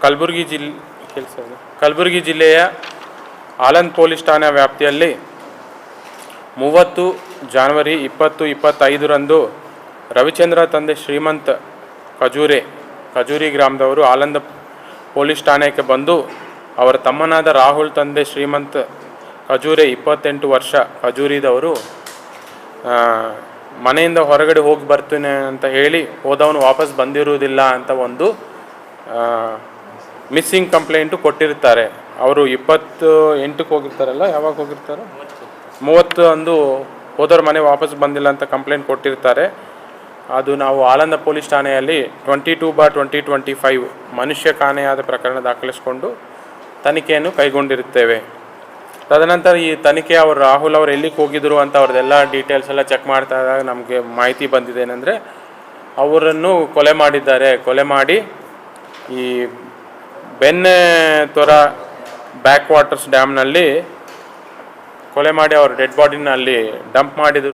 ಕಲಬುರಗಿ ಜಿಲ್ಲೆ ಕೆಲಸ ಕಲಬುರಗಿ ಜಿಲ್ಲೆಯ ಆಲಂದ್ ಪೊಲೀಸ್ ಠಾಣೆ ವ್ಯಾಪ್ತಿಯಲ್ಲಿ ಮೂವತ್ತು ಜಾನ್ವರಿ ಇಪ್ಪತ್ತು ಇಪ್ಪತ್ತೈದರಂದು ರವಿಚಂದ್ರ ತಂದೆ ಶ್ರೀಮಂತ್ ಖಜೂರೆ ಖಜೂರಿ ಗ್ರಾಮದವರು ಆಲಂದ ಪೊಲೀಸ್ ಠಾಣೆಗೆ ಬಂದು ಅವರ ತಮ್ಮನಾದ ರಾಹುಲ್ ತಂದೆ ಶ್ರೀಮಂತ್ ಖಜೂರೆ ಇಪ್ಪತ್ತೆಂಟು ವರ್ಷ ಖಜೂರಿದವರು ಮನೆಯಿಂದ ಹೊರಗಡೆ ಹೋಗಿ ಬರ್ತೀನಿ ಅಂತ ಹೇಳಿ ಹೋದವನು ವಾಪಸ್ ಬಂದಿರುವುದಿಲ್ಲ ಅಂತ ಒಂದು ಮಿಸ್ಸಿಂಗ್ ಕಂಪ್ಲೇಂಟು ಕೊಟ್ಟಿರ್ತಾರೆ. ಅವರು ಇಪ್ಪತ್ತು ಎಂಟಕ್ಕೆ ಹೋಗಿರ್ತಾರಲ್ಲ, ಯಾವಾಗ ಹೋಗಿರ್ತಾರೆ? ಮೂವತ್ತು ಅಂದು ಹೋದವ್ರ ಮನೆ ವಾಪಸ್ ಬಂದಿಲ್ಲ ಅಂತ ಕಂಪ್ಲೇಂಟ್ ಕೊಟ್ಟಿರ್ತಾರೆ. ಅದು ನಾವು ಆಳಂದ ಪೊಲೀಸ್ ಠಾಣೆಯಲ್ಲಿ twenty two bar twenty twenty five ಮನುಷ್ಯ ಕಾಣೆಯಾದ ಪ್ರಕರಣ ದಾಖಲಿಸಿಕೊಂಡು ತನಿಖೆಯನ್ನು ಕೈಗೊಂಡಿರುತ್ತೇವೆ. ತದನಂತರ ಈ ತನಿಖೆ ಅವರು ರಾಹುಲ್ ಅವರು ಎಲ್ಲಿಗೆ ಹೋಗಿದ್ರು ಅಂತ ಅವ್ರದ್ದೆಲ್ಲ ಡೀಟೇಲ್ಸ್ ಎಲ್ಲ ಚೆಕ್ ಮಾಡ್ತಾ ಇದ್ದಾಗ ನಮಗೆ ಮಾಹಿತಿ ಬಂದಿದೆ ಏನಂದರೆ, ಅವರನ್ನು ಕೊಲೆ ಮಾಡಿದ್ದಾರೆ. ಕೊಲೆ ಮಾಡಿ ಈ ಬೆನ್ನೆ ತೊರ ಬ್ಯಾಕ್ ವಾಟರ್ಸ್ ಡ್ಯಾಮ್ನಲ್ಲಿ ಕೊಲೆ ಮಾಡಿ ಅವ್ರ ಡೆಡ್ ಬಾಡಿನ ಅಲ್ಲಿ ಡಂಪ್ ಮಾಡಿದ್ರು.